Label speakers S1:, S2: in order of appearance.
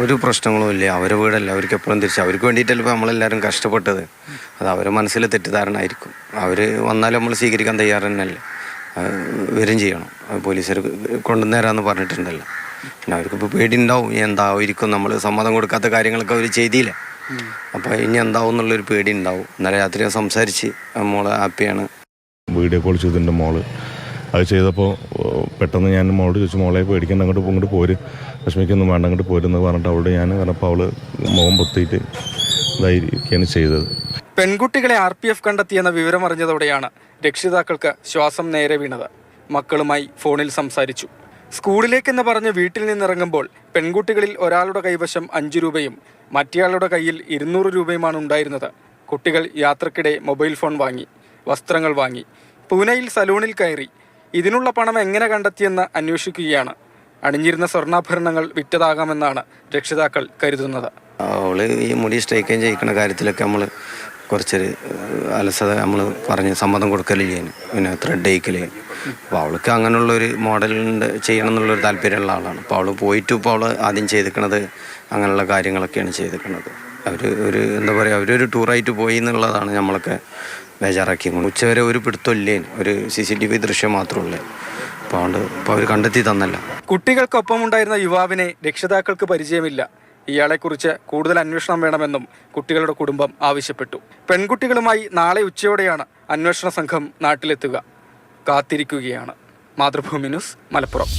S1: ഒരു പ്രശ്നങ്ങളും ഇല്ല. അവരെ വീടല്ല. അവർക്ക് എപ്പോഴും തിരിച്ച് അവർക്ക് വേണ്ടിയിട്ടല്ല ഇപ്പോൾ നമ്മളെല്ലാവരും കഷ്ടപ്പെട്ടത്. അത് അവരെ മനസ്സിൽ തെറ്റിദ്ധാരണ ആയിരിക്കും അവർ വന്നാലും നമ്മൾ സ്വീകരിക്കാൻ തയ്യാറ് തന്നെയല്ലേ വരും ചെയ്യണം. പോലീസുകാർ കൊണ്ടുവന്നേരാന്ന് പറഞ്ഞിട്ടുണ്ടല്ലോ. പിന്നെ അവർക്ക് ഇപ്പോൾ പേടി ഉണ്ടാവും എന്തായിരിക്കും? നമ്മൾ സമ്മതം കൊടുക്കാത്ത കാര്യങ്ങളൊക്കെ അവർ ചെയ്തില്ല. അപ്പോൾ ഇനി എന്താവും എന്നുള്ളൊരു പേടി ഉണ്ടാവും ഇന്നലെ രാത്രി സംസാരിച്ച് മോൾ ഹാപ്പിയാണ്.
S2: വീഡിയോ കോൾ ചെയ്തിട്ടുണ്ട് മോൾ. അത് ചെയ്തപ്പോൾ പെട്ടെന്ന് ഞാൻ മോളോട് ചോദിച്ചു മോളെ പേടിക്കണ്ട അങ്ങോട്ട് ഇങ്ങോട്ട് പോര്. വിഷമിക്കൊന്നും വേണ്ട അങ്ങോട്ട് പോരെന്ന് പറഞ്ഞിട്ട് അവളോട് ഞാൻ കാരണം അവൾ മുഖം പൊത്തിയിട്ട് ഇതായിരിക്കുകയാണ് ചെയ്തത്.
S3: പെൺകുട്ടികളെ ആർ പി എഫ് കണ്ടെത്തിയെന്ന വിവരം അറിഞ്ഞതോടെയാണ് രക്ഷിതാക്കൾക്ക് ശ്വാസം നേരെ വീണത്. മക്കളുമായി ഫോണിൽ സംസാരിച്ചു. സ്കൂളിലേക്കെന്ന് പറഞ്ഞ് വീട്ടിൽ നിന്നിറങ്ങുമ്പോൾ പെൺകുട്ടികളിൽ ഒരാളുടെ കൈവശം അഞ്ചു രൂപയും മറ്റേയാളുടെ കയ്യിൽ ഇരുന്നൂറ് രൂപയുമാണ് ഉണ്ടായിരുന്നത്. കുട്ടികൾ യാത്രക്കിടെ മൊബൈൽ ഫോൺ വാങ്ങി വസ്ത്രങ്ങൾ വാങ്ങി. പൂനെയിൽ സലൂണിൽ കയറി ഇതിനുള്ള പണം എങ്ങനെ കണ്ടെത്തിയെന്ന് അന്വേഷിക്കുകയാണ്. അണിഞ്ഞിരുന്ന സ്വർണാഭരണങ്ങൾ വിറ്റതാകാമെന്നാണ് രക്ഷിതാക്കൾ കരുതുന്നത്.
S1: അവൾ ഈ മുടി സ്ട്രൈക്കും ചെയ്യിക്കുന്ന കാര്യത്തിലൊക്കെ നമ്മൾ കുറച്ചൊരു അലസത നമ്മൾ പറഞ്ഞ് സമ്മതം കൊടുക്കലില്ല പിന്നെ ത്രെഡ് അയക്കലേ അപ്പോൾ അവൾക്ക് അങ്ങനെയുള്ള ഒരു മോഡലിന്റെ ചെയ്യണം എന്നുള്ളൊരു താല്പര്യമുള്ള ആളാണ്. അപ്പോൾ അവൾ പോയിട്ട് ഇപ്പോൾ അവൾ ആദ്യം ചെയ്തിരിക്കണത് അങ്ങനെയുള്ള കാര്യങ്ങളൊക്കെയാണ് ചെയ്തിരിക്കുന്നത് അവർ ഒരു എന്താ പറയുക അവരൊരു ടൂറായിട്ട് പോയി എന്നുള്ളതാണ് നമ്മളൊക്കെ ബേജാറാക്കി ഉച്ചവരെ ഒരു പിടുത്തമില്ലേ ഒരു സി സി ടി വി ദൃശ്യം മാത്രമേ അപ്പോൾ അതുകൊണ്ട് അവർ കണ്ടെത്തി തന്നല്ല.
S3: കുട്ടികൾക്കൊപ്പം ഉണ്ടായിരുന്ന യുവാവിനെ രക്ഷിതാക്കൾക്ക് പരിചയമില്ല. ഇയാളെക്കുറിച്ച് കൂടുതൽ അന്വേഷണം വേണമെന്നും കുട്ടികളുടെ കുടുംബം ആവശ്യപ്പെട്ടു. പെൺകുട്ടികളുമായി നാളെ ഉച്ചയോടെയാണ് അന്വേഷണ സംഘം നാട്ടിലെത്തുക. കാത്തിരിക്കുകയാണ്. മാതൃഭൂമി ന്യൂസ് മലപ്പുറം.